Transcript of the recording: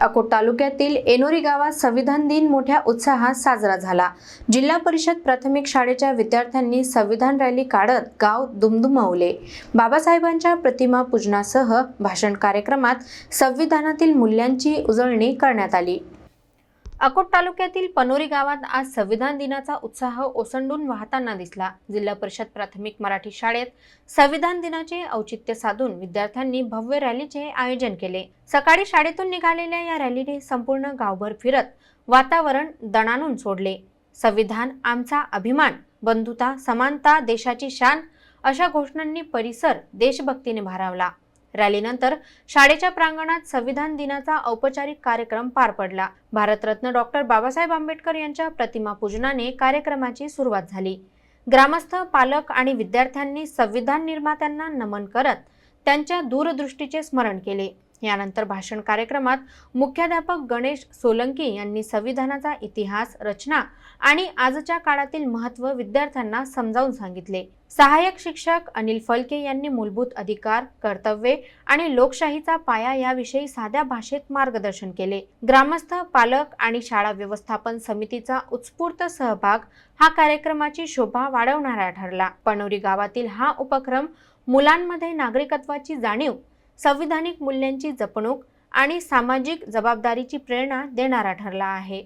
अकोट तालुक्यातील एनोरी गावात संविधान दिन मोठ्या उत्साहात साजरा झाला. जिल्हा परिषद प्राथमिक शाळेच्या विद्यार्थ्यांनी संविधान रॅली काढत गाव दुमदुमवले. बाबासाहेबांच्या प्रतिमा पूजनासह भाषण कार्यक्रमात संविधानातील मूल्यांची उजळणी करण्यात आली. अकोट तालुक्यातील पनोरी गावात आज संविधान दिनाचा उत्साह ओसंडून वाहताना दिसला. जिल्हा परिषद प्राथमिक मराठी शाळेत संविधान दिनाचे औचित्य साधून विद्यार्थ्यांनी भव्य रॅलीचे आयोजन केले. सकाळी शाळेतून निघालेल्या या रॅलीने संपूर्ण गावभर फिरत वातावरण दणानून सोडले. संविधान आमचा अभिमान बंधुता समानता देशाची शान अशा घोषणांनी परिसर देशभक्तीने भारावला. रॅलीनंतर शाळेच्या प्रांगणात संविधान दिनाचा औपचारिक कार्यक्रम पार पडला. भारतरत्न डॉक्टर बाबासाहेब आंबेडकर यांच्या प्रतिमा पूजनाने कार्यक्रमाची सुरुवात झाली. ग्रामस्थ पालक आणि विद्यार्थ्यांनी संविधान निर्मात्यांना नमन करत त्यांच्या दूरदृष्टीचे स्मरण केले. यानंतर भाषण कार्यक्रमात मुख्याध्यापक गणेश सोलंकी यांनी संविधानाचा इतिहास रचना आणि आजच्या काळातील महत्त्व विद्यार्थ्यांना समजावून सांगितले. सहाय्यक शिक्षक अनिल फलके यांनी मूलभूत अधिकार कर्तव्ये आणि लोकशाहीचा पाया याविषयी साध्या भाषेत मार्गदर्शन केले. ग्रामस्थ पालक आणि शाळा व्यवस्थापन समितीचा उत्स्फूर्त सहभाग हा कार्यक्रमाची शोभा वाढवणारा ठरला. पणोरी गावातील हा उपक्रम मुलांमध्ये नागरिकत्वाची जाणीव संविधानिक मूल्यांची जपणूक आणि सामाजिक जबाबदारीची प्रेरणा देणारा ठरला आहे.